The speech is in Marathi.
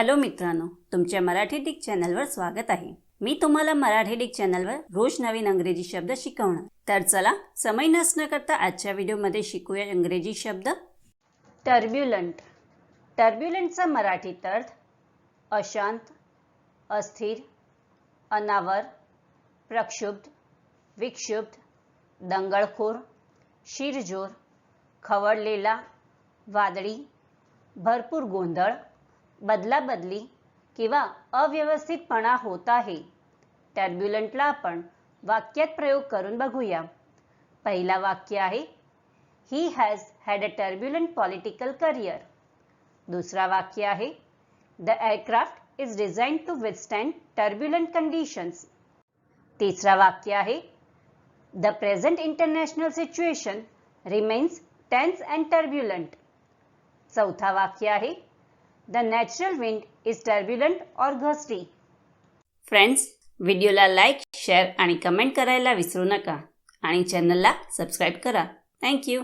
हॅलो मित्रांनो तुमच्या मराठी डिक चॅनलवर स्वागत आहे. मी तुम्हाला मराठी डिक चॅनलवर रोज नवीन अंग्रेजी शब्द शिकवणार. तर चला समय नसणं करता आजच्या व्हिडिओमध्ये शिकूया इंग्रजी शब्द. टर्ब्युलंट. टर्ब्युलंटचा मराठीत अर्थ अशांत अस्थिर अनावर प्रक्षुब्ध विक्षुब्ध दंगळखोर शिरजोर खवळलेला वादळी भरपूर गोंधळ बदलाबदली किंवा अव्यवस्थितपणा होत आहे. टर्ब्युलंटला आपण वाक्यात प्रयोग करून बघूया. पहिला वाक्य आहे he has had a turbulent political career दुसरा वाक्य आहे the aircraft is design to withstand turbulent conditions तिसरा वाक्य आहे the present international situation remains tense and turbulent चौथा वाक्य आहे the natural wind is turbulent or gusty. Friends व्हिडिओला लाईक शेअर आणि कमेंट करायला विसरू नका. आणि चॅनलला सबस्क्राईब करा. थँक्यू